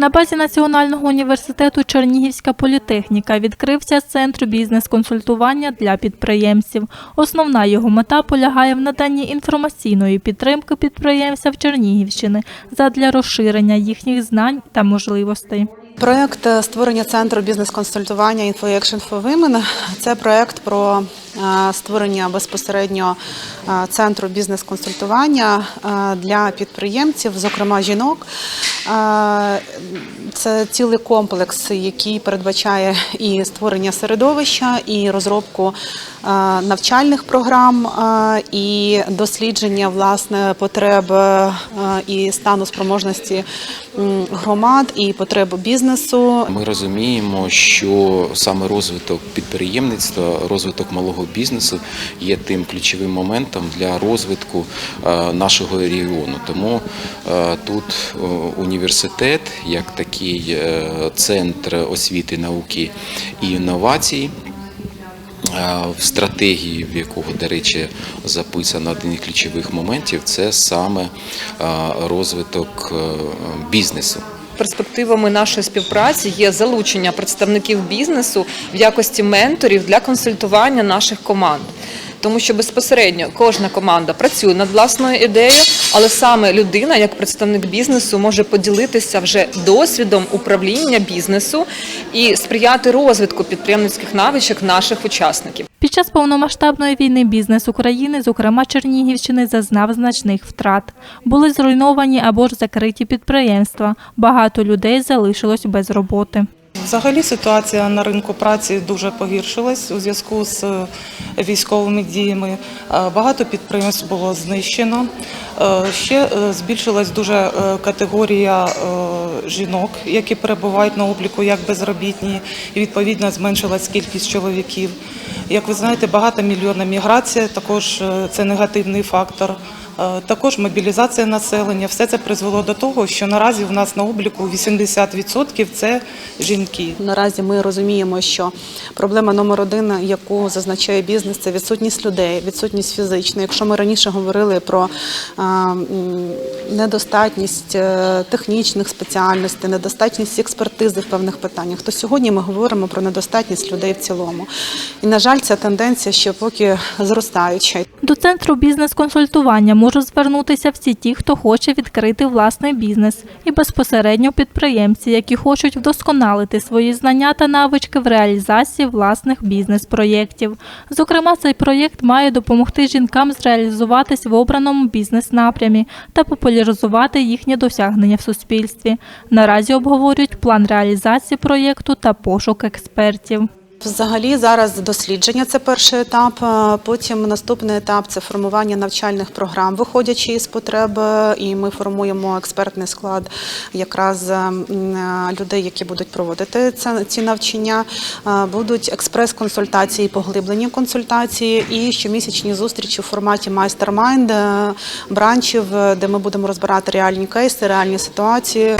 На базі Національного університету Чернігівська політехніка відкрився центр бізнес-консультування для підприємців. Основна його мета полягає в наданні інформаційної підтримки підприємцям Чернігівщини задля розширення їхніх знань та можливостей. Проект е, створення центру бізнес-консультування Info Action for Women – це проект про е, створення безпосередньо е, центру бізнес-консультування для підприємців, зокрема жінок. Це цілий комплекс, який передбачає і створення середовища, і розробку навчальних програм, і дослідження власне потреб і стану спроможності громад і потреб бізнесу. Ми розуміємо, що саме розвиток підприємництва, розвиток малого бізнесу є тим ключовим моментом для розвитку нашого регіону. Тому тут е, університет, як такий е, центр освіти, науки і інновацій. е, В стратегії, в якого, до речі, записано один із ключових моментів, це саме е, розвиток бізнесу. Перспективами нашої співпраці є залучення представників бізнесу в якості менторів для консультування наших команд. Тому що безпосередньо кожна команда працює над власною ідеєю, але саме людина, як представник бізнесу, може поділитися вже досвідом управління бізнесу і сприяти розвитку підприємницьких навичок наших учасників. Під час повномасштабної війни бізнес України, зокрема Чернігівщини, зазнав значних втрат. Були зруйновані або ж закриті підприємства. Багато людей залишилось без роботи. Взагалі ситуація на ринку праці дуже погіршилась у зв'язку з е, військовими діями. Е, Багато підприємств було знищено. Е, Ще збільшилась дуже категорія жінок, які перебувають на обліку як безробітні, і відповідно зменшилась кількість чоловіків. Як ви знаєте, багатомільйонна міграція також це негативний фактор. Е, Також мобілізація населення. Все це призвело до того, що наразі в нас на обліку 80% це жінки. Наразі ми розуміємо, що проблема номер один, яку зазначає бізнес, це відсутність людей, відсутність фізична. Якщо ми раніше говорили про м, недостатність е, технічних спеціальностей, недостатність експертизи в певних питаннях, то сьогодні ми говоримо про недостатність людей в цілому. І на жаль, ця тенденція ще поки зростаюча. До центру бізнес-консультування можуть звернутися всі ті, хто хоче відкрити власний бізнес, і безпосередньо підприємці, які хочуть вдосконалити свої знання та навички в реалізації власних бізнес-проєктів. Зокрема, цей проєкт має допомогти жінкам зреалізуватись в обраному бізнес-напрямі та популяризувати їхні досягнення в суспільстві. Наразі обговорюють план реалізації проєкту та пошук експертів. Взагалі зараз дослідження це перший етап. е, Потім наступний етап це формування навчальних програм, виходячи із потреб, е, і ми формуємо експертний склад якраз е, людей, які будуть проводити ці навчання. Будуть експрес-консультації, поглиблені консультації і щомісячні зустрічі у форматі майстер-майнд бранчів, де ми будемо розбирати реальні кейси, реальні ситуації.